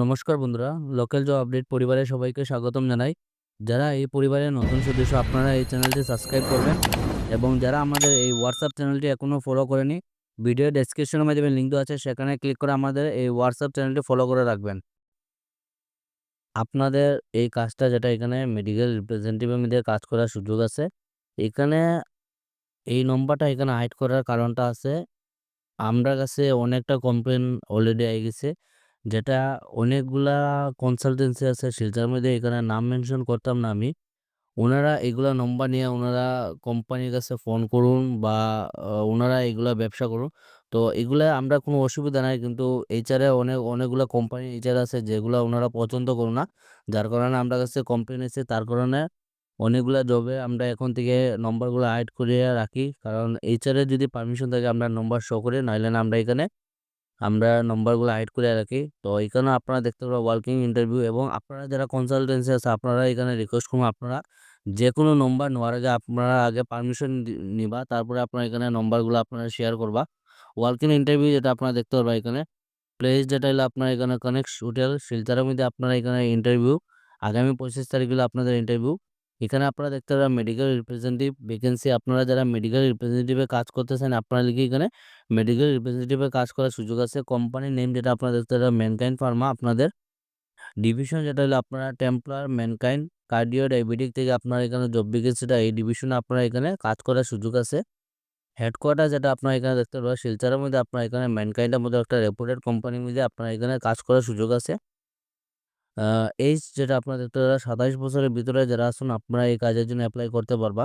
নমস্কার বন্ধুরা local job update পরিবারের সবাইকে স্বাগতম জানাই। যারা এই পরিবারের নতুন সদস্য, আপনারা এই চ্যানেলটি সাবস্ক্রাইব করবেন এবং যারা আমাদের এই হোয়াটসঅ্যাপ চ্যানেলটি এখনও ফলো করেনি ভিডিও ডেসক্রিপশনের মাধ্যমে লিঙ্ক আছে, সেখানে ক্লিক করে আমাদের এই হোয়াটসঅ্যাপ চ্যানেলটি ফলো করে রাখবেন। আপনাদের এই কাজটা যেটা, এখানে মেডিকেল রিপ্রেজেন্টেটিভের মধ্যে কাজ করার সুযোগ আছে। এখানে এই নম্বরটা এখানে হাইড করার কারণটা আছে, আমরা কাছে অনেকটা কমপ্লেন অলরেডি আই গেছে। যেটা অনেকগুলা কনসালটেন্সি আছে, সেটার মধ্যে এখানে নাম মেনশন করতাম না আমি। ওনারা এগুলা নম্বর নিয়ে ওনারা কোম্পানির কাছে ফোন করুন বা ওনারা এগুলা ব্যবসা করুন। তো এগুলা আমরা কোনো অসুবিধা নাই, কিন্তু এইচারে অনেক, অনেকগুলা কোম্পানি এইচার আছে যেগুলা ওনারা পছন্দ করুন না। যার কারণে আমরা কাছে কমপ্লেন এসেছে তার কারণে অনেকগুলা জবে আমরা এখন থেকে নম্বরগুলো হাইড করে রাখি। কারণ এইচারে যদি পারমিশন থাকে, আমরা নম্বর শো করি, নাইলে না আমরা এখানে আমরা নম্বরগুলো হাইড করে রাখি। তো এখানে আপনারা দেখতে পাবেন ওয়ার্কিং ইন্টারভিউ এবং আপনারা যারা কনসালটেন্সি আছে, আপনারা এখানে রিকোয়েস্ট করুন আপনারা। যে কোনো নম্বর নেওয়ার আগে আপনারা আগে পারমিশন নিবা, তারপরে আপনারা এখানে নম্বরগুলো আপনারা শেয়ার করবা। ওয়ার্কিং ইন্টারভিউ যেটা আপনারা দেখতে পারবা এখানে। প্লেস যেটা হলো আপনার এখানে কানেক্ট হোটেল শিলচরের মধ্যে আপনারা এখানে ইন্টারভিউ আগামী পঁচিশ তারিখগুলো আপনাদের ইন্টারভিউ এখানে আপনারা দেখতে পাবেন মেডিকেল রিপ্রেজেন্টেটিভ ভ্যাকেন্সি আপনারা যারা মেডিকেল রিপ্রেজেন্টেটিভে কাজ করতেছেন, আপনারা লিখে এখানে মেডিকেল রিপ্রেজেন্টেটিভে কাজ করার সুযোগ আছে। কোম্পানির নেম যেটা আপনারা দেখতে পাবেন ম্যানকাইন ফার্মা আপনাদের ডিভিশন যেটা হলো আপনারা টেম্পলার ম্যানকাইন কার্ডিও ডায়াবেটিক থেকে আপনারা এখানে জব ভ্যাকেন্সিটা এই ডিভিশনে আপনারা এখানে কাজ করার সুযোগ আছে। হেডকোয়ার্টার যেটা আপনারা এখানে দেখতে পাবেন শিলচরের মধ্যে আপনারা এখানে ম্যানকাইন্ডের মধ্যে একটা রেপুটেড কোম্পানির মধ্যে আপনারা এখানে কাজ করার সুযোগ আছে। এইজ যেটা দেখতে পাবেন সাতাইশ বছরের ভিতরে যারা আসুন আপনারা এই কাজের জন্য অ্যাপ্লাই করতে পারবা।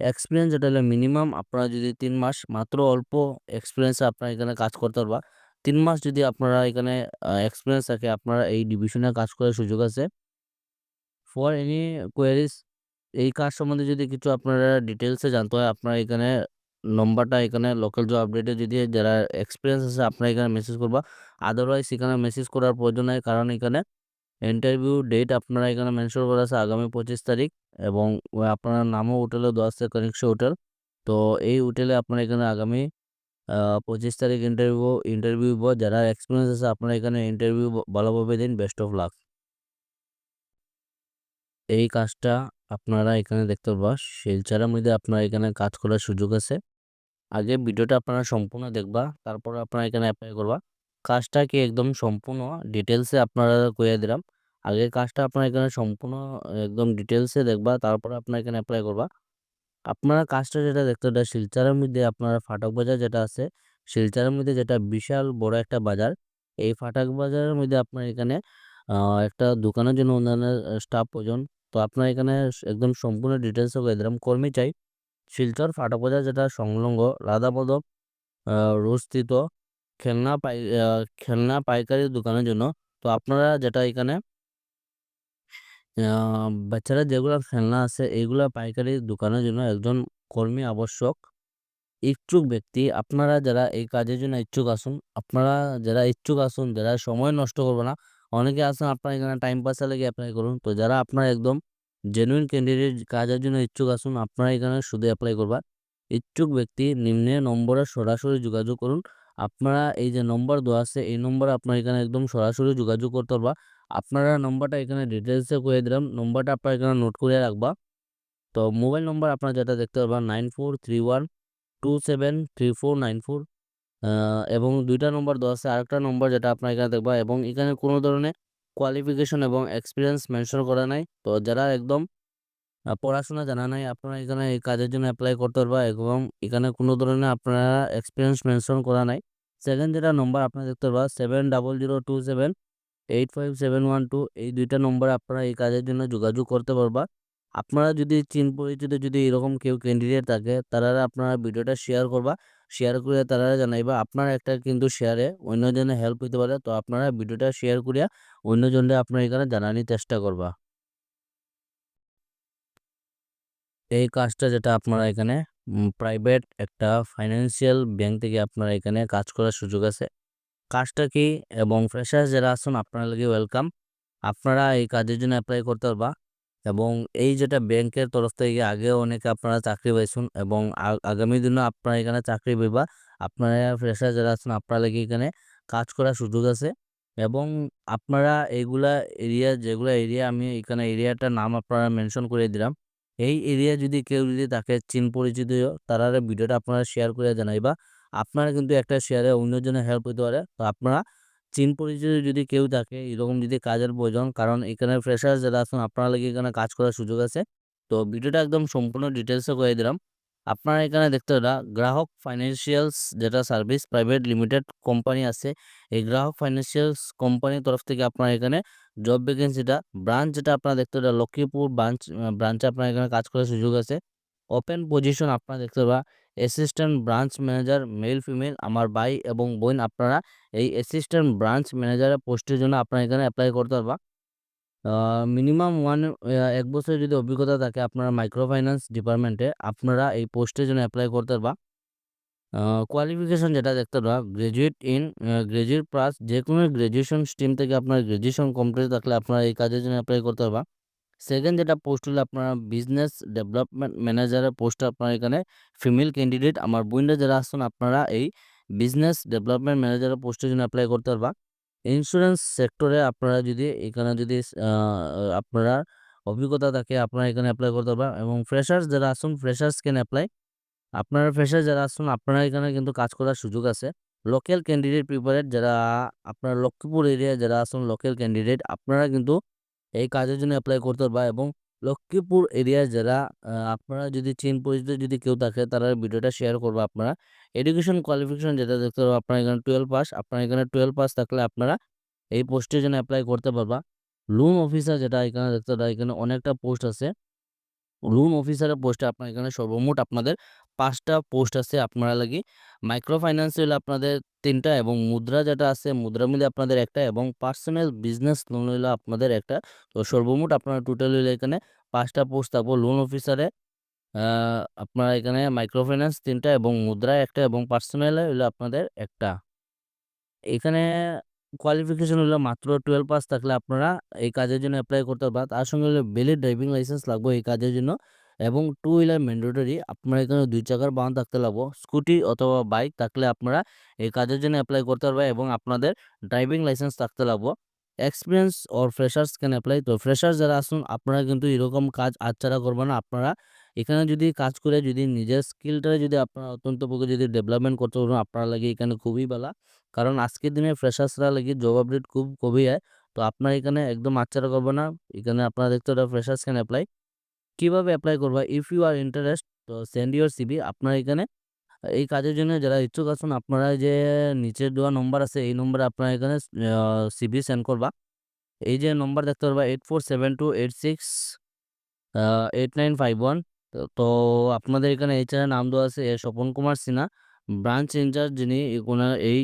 এক্সপিরিয়েন্স যেটা হলো মিনিমাম আপনারা যদি তিন মাস, মাত্র অল্প এক্সপিরিয়েন্সে আপনারা এখানে কাজ করতে পারবা। তিন মাস যদি আপনারা এখানে এক্সপিরিয়েন্স থাকে, আপনারা এই ডিভিশনে কাজ করার সুযোগ আছে। ফর এনি কোয়ারিজ এই কাজ সম্বন্ধে যদি কিছু আপনারা ডিটেলসে জানতে হয়, আপনারা এখানে নম্বরটা এখানে লোকাল জব আপডেটে যদি যারা এক্সপিরিয়েন্স আছে, আপনারা এখানে মেসেজ করবা। আদারওয়াইজ এখানে মেসেজ করার প্রয়োজন নাই, কারণ এখানে ইন্টারভিউ ডেট আপনারা এখানে মেনশন করা আছে আগামী পঁচিশ তারিখ এবং আপনার নামও হোটেলে দেওয়া আছে কনিষ্ঠ হোটেল তো এই হোটেলে আপনারা এখানে আগামী পঁচিশ তারিখ ইন্টারভিউ ইন্টারভিউ যারা এক্সপিরিয়েন্স আছে আপনারা এখানে ইন্টারভিউ ভালোভাবে দিন বেস্ট অফ লাক এই কাজটা আপনারা এখানে দেখতে পাবা শিলচরের মধ্যে আপনারা এখানে কাজ করার সুযোগ আছে। আগে ভিডিওটা আপনারা সম্পূর্ণ দেখবা, তারপর আপনারা এখানে অ্যাপ্লাই করবা। কাজটা কি একদম সম্পূর্ণ ডিটেলসে আপনারা কইয়া দিলাম। আগে কাজটা আপনারা এখানে সম্পূর্ণ একদম ডিটেলসে দেখবা, তারপরে আপনারা এখানে অ্যাপ্লাই করবা। আপনারা কাজটা যেটা দেখতে এটা শিলচরের মধ্যে আপনারা ফাটক বাজার যেটা আছে, শিলচরের মধ্যে যেটা বিশাল বড় একটা বাজার, এই ফাটক বাজারের মধ্যে আপনার এখানে একটা দোকানের জন্য অন্যান্য স্টাফ প্রয়োজন। তো আপনার এখানে একদম সম্পূর্ণ ডিটেলসে করে দিলাম। কর্মী চাই, শিলচর ফাটক বাজার যেটা সংলগ্ন রাধাপদক রোডস্থিত খেলনা পাই খেলনা পাইকারি দোকানের জন্য। তো আপনারা যেটা এখানে বাচ্চারা যেগুলো খেলনা আছে, এগুলা পাইকারি দোকানের জন্য একজন কর্মী আবশ্যক। ইচ্ছুক ব্যক্তি, আপনারা যারা এই কাজের জন্য ইচ্ছুক আসুন আপনারা যারা ইচ্ছুক আসুন যারা সময় নষ্ট করবে না, অনেকে আসুন আপনারা এখানে টাইম পাসে লেগে অ্যাপ্লাই করুন। তো যারা আপনার একদম জেনুইন ক্যান্ডিডেট কাজের জন্য ইচ্ছুক আসুন আপনারা এখানে শুধু অ্যাপ্লাই করবা। ইচ্ছুক ব্যক্তি নিম্নে নম্বরে সরাসরি যোগাযোগ করুন। আপনারা এই যে নম্বর দেওয়া আছে, এই নম্বরে আপনারা এখানে একদম সরাসরি যোগাযোগ করতে পারবা। আপনারা নম্বরটা এখানে ডিটেলসে করে দিলাম। নম্বরটা আপনারা এখানে নোট করে রাখবা। তো মোবাইল নম্বর আপনারা যেটা দেখতে পারবেন nine four three one two seven three four nine four এবং দুইটা নম্বর দেওয়া আছে, আরেকটা নম্বর যেটা আপনার এখানে দেখবা, এবং এখানে কোনো ধরনের কোয়ালিফিকেশন এবং এক্সপিরিয়েন্স মেনশন করা নাই। তো যারা একদম পড়াশোনা জানা নাই। আপনারা এখানে এই কাজের জন্য অ্যাপ্লাই করতে পারবা এবং এখানে কোনো ধরনের আপনারা এক্সপিরিয়েন্স মেনশন করা নাই। সেকেন্ড যেটা নম্বর আপনারা দেখতে পারবা seven double zero two seven eight five seven one two এই দুইটা নম্বরে আপনারা এই কাজের জন্য যোগাযোগ করতে পারবা। আপনারা যদি চিন পরিচিত যদি এরকম কেউ ক্যান্ডিডেট থাকে, তারা আপনারা ভিডিওটা শেয়ার করবা। শেয়ার করে তারা জানাইবা, আপনার একটা কিন্তু শেয়ারে অন্যজনের হেল্প হইতে পারে। তো আপনারা ভিডিওটা শেয়ার করিয়া অন্যজনকে আপনারা এখানে জানানোর চেষ্টা করবা। এই কাজটা যেটা আপনারা এখানে প্রাইভেট একটা ফাইন্যান্সিয়াল ব্যাংক থেকে আপনারা এখানে কাজ করার সুযোগ আছে। কাজটা কি এবং ফ্রেশার যারা আছেন আপনারা লাগে ওয়েলকাম আপনারা এই কাজের জন্য অ্যাপ্লাই করতে পারবা এবং এই যেটা ব্যাংকের তরফ থেকে আগে অনেকে আপনারা চাকরি পাইছেন এবং আগামী দিনও আপনারা এখানে চাকরি পাইবা। আপনারা ফ্রেশার যারা আছেন আপনারা লাগে এখানে কাজ করার সুযোগ আছে এবং আপনারা এইগুলা এরিয়া যেগুলা এরিয়া আমি এখানে এরিয়াটার নাম আপনারা মেনশন করে দিলাম। এই এরিয়া যদি কেউ যদি থাকে চিন পরিচিত তারারে ভিডিওটা আপনারা শেয়ার করে জানাইবা। আপনারা কিন্তু একটা শেয়ারে অন্যজনের হেল্প হইতে পারে। তো আপনারা চিন পরিচিত যদি কেউ থাকে, এরকম যদি কাজের প্রয়োজন, কারণ এখানে ফ্রেশার যারা আছেন, আপনারা লাগি এখানে কাজ করার সুযোগ আছে। তো ভিডিওটা একদম সম্পূর্ণ ডিটেইলসে করে দিলাম। আপনারা এখানে দেখতে পারা, গ্রাহক ফাইন্যান্সিয়ালস যেটা সার্ভিস প্রাইভেট লিমিটেড কোম্পানি আছে। এই গ্রাহক ফাইন্যান্সিয়ালস কোম্পানির তরফ থেকে আপনারা এখানে জব ভ্যাকেন্সিটা ব্রাঞ্চ যেটা আপনারা দেখতে পারা লক্ষ্মীপুর ব্রাঞ্চ ব্রাঞ্চে আপনারা এখানে কাজ করার সুযোগ আছে। ওপেন পজিশন আপনারা দেখতে পারা assistant branch manager male female আমার ভাই এবং বোন আপনারা এই অ্যাসিস্ট্যান্ট ব্রাঞ্চ ম্যানেজারের পোস্টের জন্য আপনারা এখানে অ্যাপ্লাই করতে পারবা। আ মিনিমাম 1 আ ১ বছরের যদি অভিজ্ঞতা থাকে আপনারা মাইক্রো ফাইন্যান্স ডিপার্টমেন্টে আপনারা এই পোস্টের জন্য অ্যাপ্লাই করতে পারবা। কোয়ালিফিকেশন যেটা দেখতে পারা graduate in uh graduate plus যেকোনো গ্র্যাজুয়েশন স্ট্রিম থেকে আপনার গ্র্যাজুয়েশন কমপ্লিট থাকলে আপনারা এই কাজের জন্য এপ্লাই করতে পারবা। সেকেন্ড যেটা পোস্ট হলো আপনারা বিজনেস ডেভেলপমেন্ট ম্যানেজারের পোস্টে আপনারা এখানে ফিমেল ক্যান্ডিডেট আমার বোনরা যারা আছেন আপনারা এই বিজনেস ডেভেলপমেন্ট ম্যানেজারের পোস্টের জন্য এপ্লাই করতে পারবা। ইন্স্যুরেন্স সেক্টরে আপনারা যদি, এখানে যদি আপনারা অভিজ্ঞতা থাকে, আপনারা এখানে এপ্লাই করতে পারবা এবং ফ্রেশার্স যারা আসুন ফ্রেশার্স ক্যান এপ্লাই। আপনারা ফ্রেশার যারা আসুন আপনারা এখানে কিন্তু কাজ করার সুযোগ আছে। লোকাল ক্যান্ডিডেট প্রিপারেট যারা, আপনার লক্ষ্মীপুর এরিয়ায় যারা আসুন লোকাল ক্যান্ডিডেট আপনারা কিন্তু এই কাজের জন্য অ্যাপ্লাই করতে পারবা এবং লক্ষ্মীপুর এরিয়ায় যারা আপনারা যদি চিন পরিচিত যদি কেউ থাকে, তারা ভিডিওটা শেয়ার করবা আপনারা। এডুকেশন কোয়ালিফিকেশন যেটা দেখতে পারবা, আপনার এখানে 12 পাস আপনার এখানে 12 পাস থাকলে আপনারা এই পোস্টের জন্য অ্যাপ্লাই করতে পারবা। লোন অফিসার যেটা এখানে দেখতে পারা এখানে অনেকটা পোস্ট আছে। লোন অফিসারের পোস্টে আপনার এখানে সর্বমোট আপনাদের পাঁচটা পোস্ট আছে আপনারা লাগি। মাইক্রো ফাইন্যান্স আপনাদের তিনটা এবং মুদ্রা যেটা আছে মুদ্রার মধ্যে আপনাদের একটা এবং পার্সোনাল বিজনেস লোন হইল আপনাদের একটা তো সর্বমোট আপনারা টোটাল হইল এখানে পাঁচটা পোস্ট থাকব লোন অফিসারে আপনারা এখানে মাইক্রো ফাইন্যান্স ৩ টা এবং মুদ্রা একটা এবং পার্সোনালে হইল আপনাদের একটা এখানে কোয়ালিফিকেশন হলো মাত্র 12 পাস থাকলে আপনারা এই কাজের জন্য অ্যাপ্লাই করতে পারবা। তার সঙ্গে হলো ভ্যালিড ড্রাইভিং লাইসেন্স লাগবে এই কাজের জন্য এবং টু হুইলার ম্যান্ডেটরি আপনার এখানে দুই চাকার বাহন থাকতে লাগবো। স্কুটি অথবা বাইক থাকলে আপনারা এই কাজের জন্য অ্যাপ্লাই করতে পারবা এবং আপনাদের ড্রাইভিং লাইসেন্স থাকতে লাগবো। Experience or freshers can apply তো ফ্রেশার্স যারা আসুন আপনারা কিন্তু এরকম কাজ হাতছাড়া করবা না। আপনারা এখানে যদি কাজ করে, যদি নিজের স্কিলটা যদি আপনারা অত্যন্তপক্ষে যদি ডেভেলপমেন্ট করতে পারেন, আপনার লাগি এখানে খুবই ভালো কারণ আজকের দিনে ফ্রেশার্সরা লাগি জব আপডেট খুব কমই হয়। তো আপনারা এখানে একদম হাতছাড়া করবেন না। এখানে আপনারা দেখতে পারা ফ্রেশার্স ক্যান এপ্লাই। কীভাবে এপ্লাই করবা? ইফ ইউ আর ইন্টারেস্ট তো সেন্ড ইউর সিভি আপনারা এখানে, এই কাজের জন্য যারা ইচ্ছুক আছেন, আপনারা যে নিচে দেওয়া নম্বর আছে, এই নম্বরে আপনারা এখানে সিভি সেন্ড করবা। এই যে নম্বর দেখতে পারবা 847286 আ 8951 তো তো আপনাদের এখানে এর নাম দেওয়া আছে Swapan Kumar Sinha. Branch in charge যিনি ওনার এই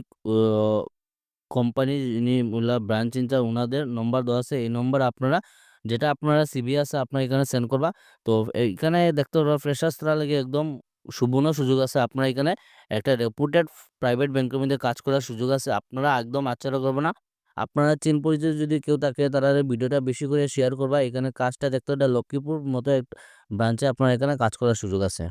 কোম্পানি যিনি ব্রাঞ্চ ইনচার্জ ওনাদের নম্বর দেওয়া আছে। এই নম্বরে আপনারা, যেটা আপনারা সিভি আছে আপনারা এখানে সেন্ড করবা। তো এইখানে দেখতে পারবা ফ্রেশার্সরা লাগি একদম সুবর্ণ সুযোগ আছে। আপনারা এখানে একটা রেপুটেড প্রাইভেট ব্যাংকের মধ্যে কাজ করার সুযোগ আছে। আপনারা একদম হাতছাড়া করবেন না। আপনারা চিন পরিচিত যদি কেউ থাকে, তারা ভিডিওটা বেশি করে শেয়ার করবা। এখানে কাজটা দেখতে পারা লক্ষ্মীপুর মতো ব্রাঞ্চে আপনার এখানে কাজ করার সুযোগ আছে।